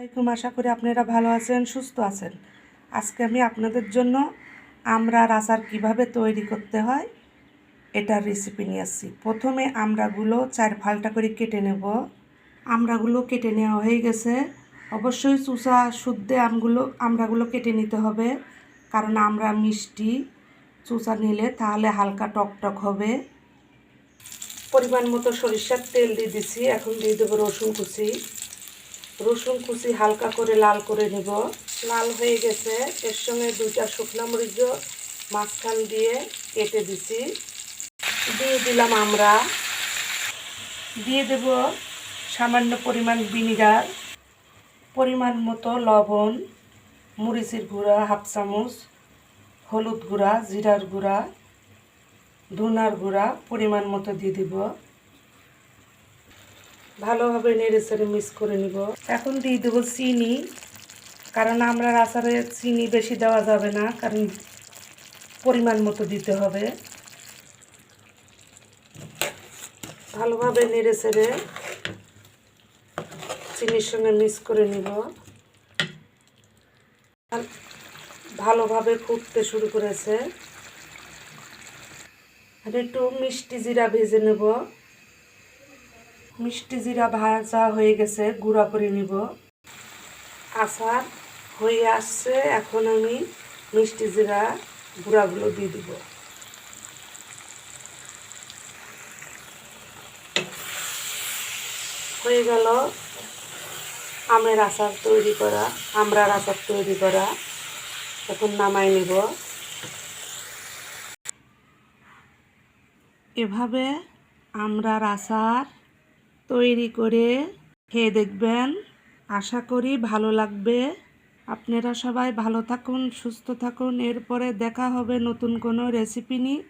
আসসালামাইকুম আশা করি আপনারা ভালো আছেন, সুস্থ আছেন। আজকে আমি আপনাদের জন্য আমড়ার আচার কীভাবে তৈরি করতে হয় এটার রেসিপি নিয়ে আসছি। প্রথমে আমরাগুলো চার ফালটা করে কেটে নেব। আমরাগুলো কেটে নেওয়া হয়ে গেছে। অবশ্যই চুষা শুদ্ধে আমগুলো, আমরাগুলো কেটে নিতে হবে। কারণ আমরা মিষ্টি চুষা নিলে তাহলে হালকা টক টক হবে। পরিমাণ মতো সরিষার তেল দিয়ে দিছি, এখন দিয়ে দেবো রসুন কুচি। রসুন কুচি হালকা করে লাল করে নেব। লাল হয়ে গেছে। এর সঙ্গে দুইটা শুকনো মরিচ মাঝখান দিয়ে কেটে দিছি। দিয়ে দিলাম আমরা। দিয়ে দেব সামান্য পরিমাণ ভিনিগার, পরিমাণ মতো লবণ, মরিচের গুঁড়া হাফ চামচ, হলুদ গুঁড়া, জিরার গুঁড়া, ধুনার গুঁড়া পরিমাণ মতো দিয়ে দিব। ভালোভাবে নেড়ে চেড়ে মিক্স করে নিব। এখন দিয়ে দেবো চিনি, কারণ আমরা আচারে চিনি বেশি দেওয়া যাবে না, কারণ পরিমাণ মতো দিতে হবে। ভালোভাবে নেড়ে চেড়ে চিনির সঙ্গে মিক্স করে নিব। ভালোভাবে ফুটতে শুরু করেছে। আর একটু মিষ্টি জিরা ভেজে নেব। মিষ্টি জিরা ভাজা হয়ে গেছে, গুঁড়া করে নিব। আচার হয়ে আসছে, এখন আমি মিষ্টি জিরা গুঁড়াগুলো দিয়ে দিব। হয়ে গেল আমের আচার তৈরি করা আমড়ার আচার তৈরি করা। এখন নামাই নিব। এভাবে আমরার আচার তৈরি করে খেয়ে দেখবেন। আশা করি ভালো লাগবে। আপনারা সবাই ভালো থাকুন, সুস্থ থাকুন। এরপরে দেখা হবে নতুন কোনো রেসিপি নিয়ে।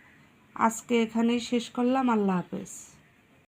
আজকে এখানেই শেষ করলাম। আল্লাহ হাফেজ।